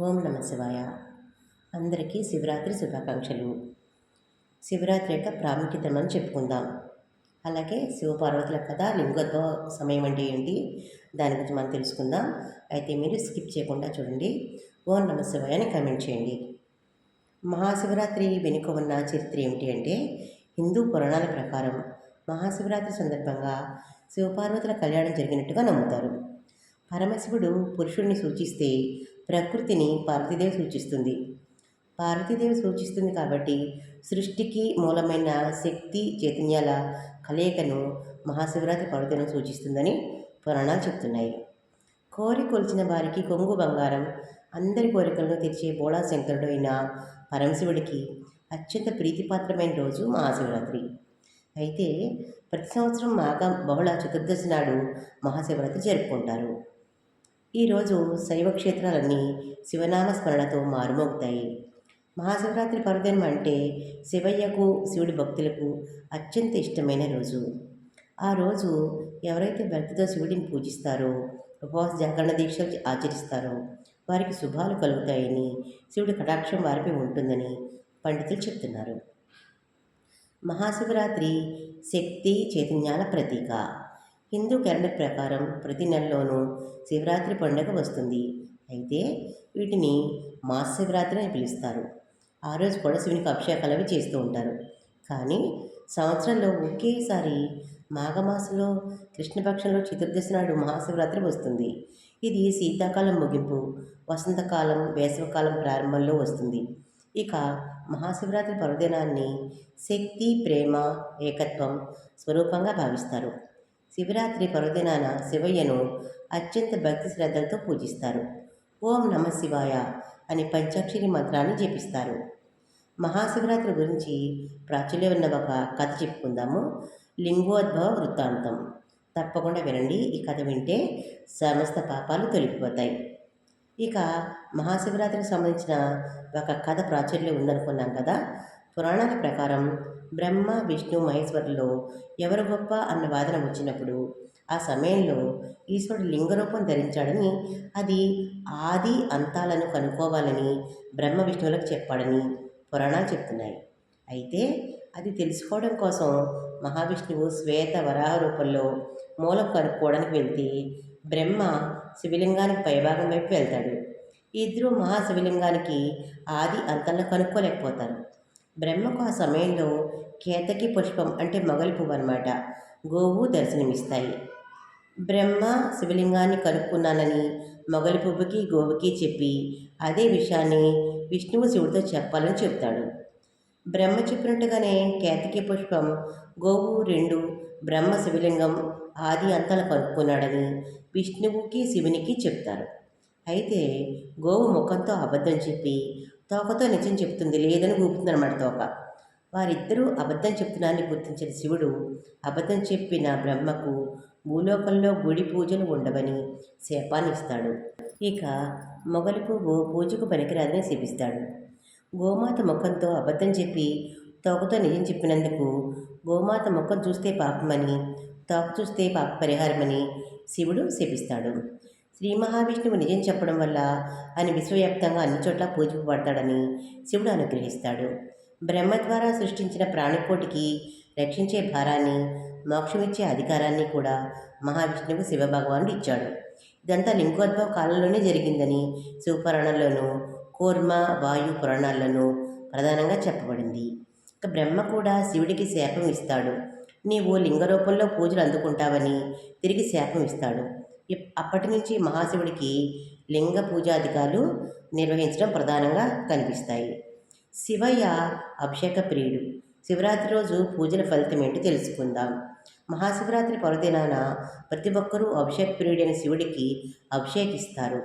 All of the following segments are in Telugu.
ఓం నమ శివాయ. అందరికీ శివరాత్రి శుభాకాంక్షలు. శివరాత్రి యొక్క ప్రాముఖ్యతమని చెప్పుకుందాం. అలాగే శివపార్వతుల కథ లింగోద్భవ సమయం అంటే ఏంటి దాని గురించి మనం తెలుసుకుందాం. అయితే మీరు స్కిప్ చేయకుండా చూడండి. ఓం నమ శివాయ అని కమెంట్ చేయండి. మహాశివరాత్రి వెనుక ఉన్న చరిత్ర ఏమిటి అంటే హిందూ పురాణాల ప్రకారం మహాశివరాత్రి సందర్భంగా శివపార్వతుల కళ్యాణం జరిగినట్టుగా నమ్ముతారు. పరమశివుడు పురుషుడిని సూచిస్తే ప్రకృతిని పార్వతీదేవి సూచిస్తుంది. పార్వతీదేవి సూచిస్తుంది కాబట్టి సృష్టికి మూలమైన శక్తి చైతన్యాల కలయికను మహాశివరాత్రి పర్వదినం సూచిస్తుందని పురాణాలు చెప్తున్నాయి. కోరి కొలిచిన వారికి కొంగు బంగారం అందరి కోరికలను తెరిచే బోళా శంకరుడు అయిన పరమశివుడికి అత్యంత ప్రీతిపాత్రమైన రోజు మహాశివరాత్రి. అయితే ప్రతి సంవత్సరం మాఘ బహుళ చతుర్దశి నాడు మహాశివరాత్రి జరుపుకుంటారు. ఈరోజు శైవ క్షేత్రాలన్నీ శివనామ స్మరణతో మారుమోగుతాయి. మహాశివరాత్రి పర్వదినం అంటే శివయ్యకు శివుడి భక్తులకు అత్యంత ఇష్టమైన రోజు. ఆ రోజు ఎవరైతే భక్తితో శివుడిని పూజిస్తారో ఉపవాస జాగరణ దీక్షలు ఆచరిస్తారో వారికి శుభాలు కలుగుతాయని శివుడి కటాక్షం వారిపై ఉంటుందని పండితులు చెప్తున్నారు. మహాశివరాత్రి శక్తి చైతన్యాల ప్రతీక. హిందూ క్యాలెండర్ ప్రకారం ప్రతి నెలలోనూ శివరాత్రి పండుగ వస్తుంది. అయితే వీటిని మహాశివరాత్రి అని పిలుస్తారు. ఆ రోజు కూడా శివునికి అభిషేకాలు అవి చేస్తూ ఉంటారు. కానీ సంవత్సరంలో ఒకేసారి మాఘమాసంలో కృష్ణపక్షంలో చతుర్దశి నాడు మహాశివరాత్రి వస్తుంది. ఇది శీతాకాలం ముగింపు వసంతకాలం వేసవకాలం ప్రారంభంలో వస్తుంది. ఇక మహాశివరాత్రి పర్వదినాన్ని శక్తి ప్రేమ ఏకత్వం స్వరూపంగా భావిస్తారు. శివరాత్రి పర్వదినాన శివయ్యను అత్యంత భక్తి శ్రద్ధలతో పూజిస్తారు. ఓం నమ శివాయ అని పంచాక్షరి మంత్రాన్ని జపిస్తారు. మహాశివరాత్రి గురించి ప్రాచుర్యం ఉన్న ఒక కథ చెప్పుకుందాము. లింగోద్భవ వృత్తాంతం. తప్పకుండా వినండి. ఈ కథ వింటే సమస్త పాపాలు తొలగిపోతాయి. ఇక మహాశివరాత్రికి సంబంధించిన ఒక కథ ప్రాచుర్యం ఉందనుకున్నాం కదా. పురాణాల ప్రకారం బ్రహ్మ విష్ణు మహేశ్వరులో ఎవరు గొప్ప అన్న వాదన వచ్చినప్పుడు ఆ సమయంలో ఈశ్వరుడు లింగరూపం ధరించాడని అది ఆది అంతాలను కనుక్కోవాలని బ్రహ్మ విష్ణువులకు చెప్పాడని పురాణాలు చెప్తున్నాయి. అయితే అది తెలుసుకోవడం కోసం మహావిష్ణువు శ్వేత వరాహ రూపంలో మూలం కనుక్కోవడానికి వెళ్తే బ్రహ్మ శివలింగానికి పైభాగం వైపు వెళ్తాడు. ఇద్దరు మహాశివలింగానికి ఆది అంతలను కనుక్కోలేకపోతారు. బ్రహ్మకు ఆ సమయంలో కేతకి పుష్పం అంటే మొగలి పువ్వు అనమాట గోవు దర్శనమిస్తాయి. బ్రహ్మ శివలింగాన్ని కనుక్కున్నానని మొగలి పువ్వుకి గోవుకి చెప్పి అదే విషయాన్ని విష్ణువు శివుడితో చెప్పాలని చెప్తాడు. బ్రహ్మ చెప్పినట్టుగానే కేతకి పుష్పం గోవు రెండు బ్రహ్మ శివలింగం ఆది అంతలు కనుక్కున్నాడని విష్ణువుకి శివునికి చెప్తారు. అయితే గోవు ముఖంతో అబద్ధం చెప్పి తోకతో నిజం చెప్తుంది లేదని ఊపుతుందన్నమాట తోక. వారిద్దరూ అబద్ధం చెప్తున్నారని గుర్తించిన శివుడు అబద్ధం చెప్పిన బ్రహ్మకు భూలోకంలో గుడి పూజలు ఉండవని శాపాన్ని ఇస్తాడు ఇక మొగలి పువ్వు పూజకు పనికిరాదని శపిస్తాడు. గోమాత ముఖంతో అబద్ధం చెప్పి తోకతో నిజం చెప్పినందుకు గోమాత ముఖం చూస్తే పాపమని తోక చూస్తే పాప పరిహారమని శివుడు శపిస్తాడు. శ్రీ మహావిష్ణువు నిజం చెప్పడం వల్ల ఆయన విశ్వవ్యాప్తంగా అన్ని చోట్ల పూజింపబడతాడని శివుడు అనుగ్రహిస్తాడు. బ్రహ్మ ద్వారా సృష్టించిన ప్రాణికోటికి రక్షించే భారాన్ని మోక్షమిచ్చే అధికారాన్ని కూడా మహావిష్ణువు శివభగవానుడు ఇచ్చాడు. ఇదంతా లింగోద్భవ కాలంలోనే జరిగిందని శివపురాణంలోనూ కూర్మ వాయు పురాణాల్లోనూ ప్రధానంగా చెప్పబడింది. ఇక బ్రహ్మ కూడా శివుడికి శాపం ఇస్తాడు. నీవు లింగ రూపంలో పూజలు అందుకుంటావని తిరిగి శాపం ఇస్తాడు. అప్పటి నుంచి మహాశివుడికి లింగ పూజాధికారులు నిర్వహించడం ప్రధానంగా కనిపిస్తాయి. శివయ్య అభిషేక ప్రియుడు. శివరాత్రి రోజు పూజల ఫలితం ఏంటో తెలుసుకుందాం. మహాశివరాత్రి పర్వదినాన ప్రతి ఒక్కరూ అభిషేక ప్రియుడైన శివుడికి అభిషేకిస్తారు.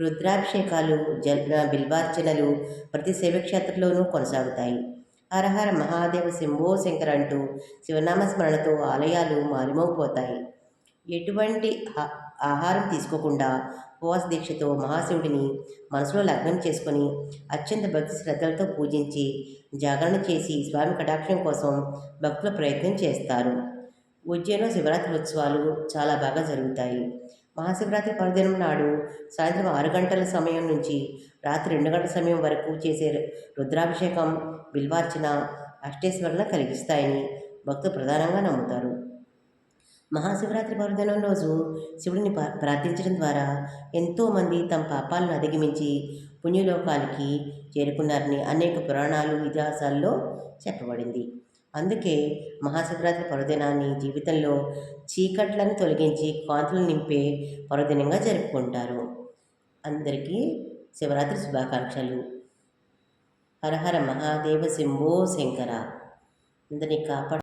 రుద్రాభిషేకాలు జల బిల్వార్చనలు ప్రతి శైవక్షేత్రంలోనూ కొనసాగుతాయి. హరహర మహాదేవ శంభో శంకర్ అంటూ శివనామ స్మరణతో ఆలయాలు మారుమోగిపోతాయి. ఎటువంటి ఆహారం తీసుకోకుండా ఉపవాస దీక్షతో మహాశివుడిని మనసులో లగ్నం చేసుకొని అత్యంత భక్తి శ్రద్ధలతో పూజించి జాగరణ చేసి స్వామి కటాక్షం కోసం భక్తుల ప్రయత్నం చేస్తారు. ఉజ్జయిలో శివరాత్రి ఉత్సవాలు చాలా బాగా జరుగుతాయి. మహాశివరాత్రి పర్వదినం నాడు సాయంత్రం ఆరు గంటల సమయం నుంచి రాత్రి రెండు గంటల సమయం వరకు చేసే రుద్రాభిషేకం బిల్వార్చన అష్టేశ్వరణ కలిగిస్తాయని భక్తులు ప్రధానంగా నమ్ముతారు. మహాశివరాత్రి పర్వదినం రోజు శివుడిని ప్రార్థించడం ద్వారా ఎంతోమంది తమ పాపాలను అధిగమించి పుణ్యలోకాలకి చేరుకున్నారని అనేక పురాణాలు ఇతిహాసాల్లో చెప్పబడింది. అందుకే మహాశివరాత్రి పర్వదినాన్ని జీవితంలో చీకట్లను తొలగించి కాంతులు నింపే పర్వదినంగా జరుపుకుంటారు. అందరికీ శివరాత్రి శుభాకాంక్షలు. హరహర మహాదేవ శంభో శంకర. అందరినీ కాపాడు